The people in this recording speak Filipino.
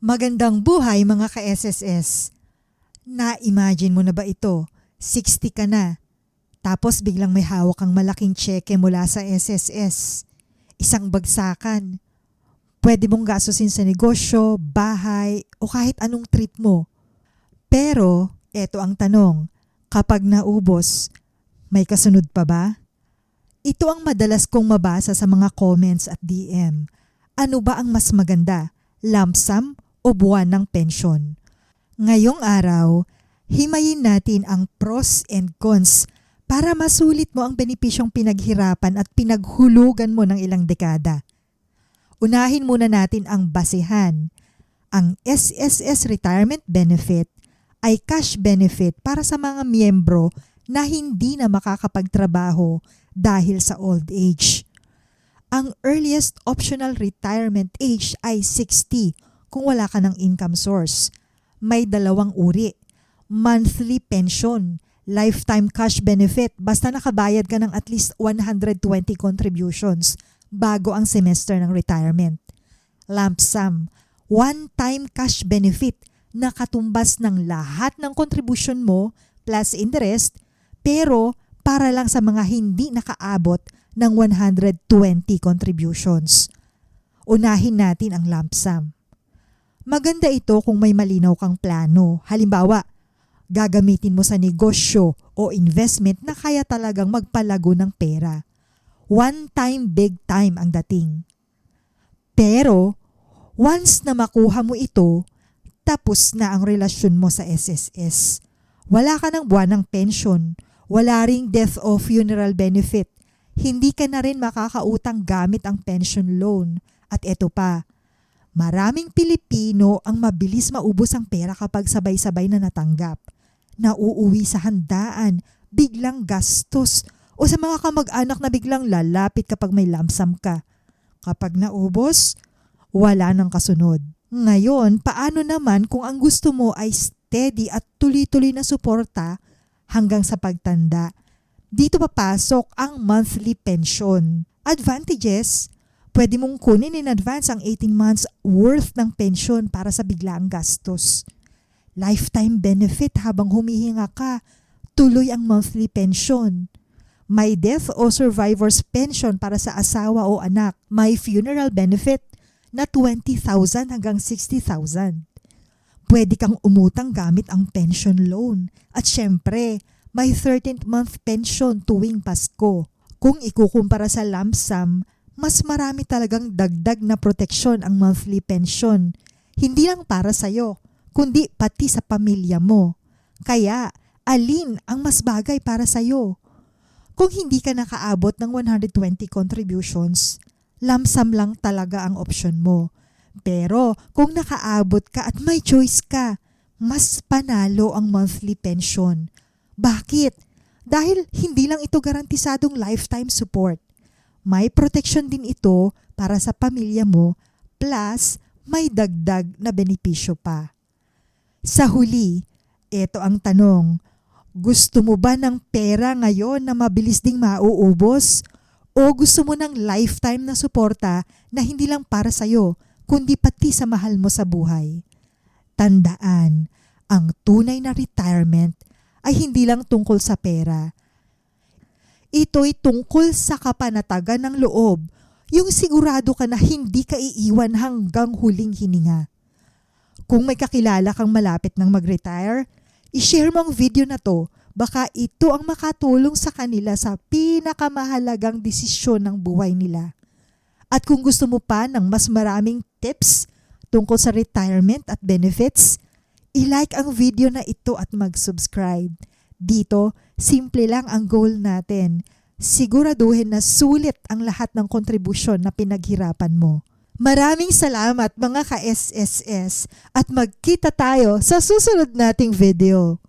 Magandang buhay mga ka-SSS. Na-imagine mo na ba ito? 60 ka na. Tapos biglang may hawak kang malaking cheque mula sa SSS. Isang bagsakan. Pwede mong gastusin sa negosyo, bahay, o kahit anong trip mo. Pero, eto ang tanong. Kapag naubos, may kasunod pa ba? Ito ang madalas kong mabasa sa mga comments at DM. Ano ba ang mas maganda? Lump sum o buwan ng pensyon? Ngayong araw, himayin natin ang pros and cons para masulit mo ang benepisyong pinaghirapan at pinaghulugan mo ng ilang dekada. Unahin muna natin ang basehan. Ang SSS Retirement Benefit ay cash benefit para sa mga miyembro na hindi na makakapagtrabaho dahil sa old age. Ang earliest optional retirement age ay 60 kung wala ka ng income source. May dalawang uri. Monthly pension, lifetime cash benefit basta nakabayad ka ng at least 120 contributions bago ang semester ng retirement. Lump sum, one-time cash benefit na katumbas ng lahat ng contribution mo plus interest pero para lang sa mga hindi nakaabot ng 120 contributions. Unahin natin ang lump sum. Maganda ito kung may malinaw kang plano. Halimbawa, gagamitin mo sa negosyo o investment na kaya talagang magpalago ng pera. One time, big time ang dating. Pero, once na makuha mo ito, tapos na ang relasyon mo sa SSS. Wala ka ng buwan ng pension, wala ring death o funeral benefit, hindi ka na rin makakautang gamit ang pension loan. At eto pa, maraming Pilipino ang mabilis maubos ang pera kapag sabay-sabay na natanggap. Nauuwi sa handaan, biglang gastos, o sa mga kamag-anak na biglang lalapit kapag may lamsam ka. Kapag naubos, wala nang kasunod. Ngayon, paano naman kung ang gusto mo ay steady at tuloy-tuloy na suporta hanggang sa pagtanda? Dito papasok ang monthly pension. Advantages, pwede mong kunin in advance ang 18 months worth ng pension para sa biglaang gastos. Lifetime benefit habang humihinga ka, tuloy ang monthly pension. May death o survivor's pension para sa asawa o anak. May funeral benefit na 20,000 hanggang 60,000. Pwede kang umutang gamit ang pension loan. At syempre, may 13th month pension tuwing Pasko. Kung ikukumpara sa lump sum, mas marami talagang dagdag na proteksyon ang monthly pension. Hindi lang para sa'yo, kundi pati sa pamilya mo. Kaya, alin ang mas bagay para sa'yo? Kung hindi ka nakaabot ng 120 contributions, lump sum lang talaga ang option mo. Pero kung nakaabot ka at may choice ka, mas panalo ang monthly pension. Bakit? Dahil hindi lang ito garantisadong lifetime support. May protection din ito para sa pamilya mo plus may dagdag na benepisyo pa. Sa huli, ito ang tanong, gusto mo ba ng pera ngayon na mabilis ding mauubos? O gusto mo ng lifetime na suporta na hindi lang para sa'yo, kundi pati sa mahal mo sa buhay? Tandaan, ang tunay na retirement ay hindi lang tungkol sa pera. Ito'y tungkol sa kapanatagan ng loob, yung sigurado ka na hindi ka iiwan hanggang huling hininga. Kung may kakilala kang malapit ng mag-retire, i-share mo ang video na to. Baka ito ang makatulong sa kanila sa pinakamahalagang desisyon ng buhay nila. At kung gusto mo pa ng mas maraming tips tungkol sa retirement at benefits, i-like ang video na ito at mag-subscribe. Dito, simple lang ang goal natin. Siguraduhin na sulit ang lahat ng kontribusyon na pinaghirapan mo. Maraming salamat mga ka-SSS at magkita tayo sa susunod nating video.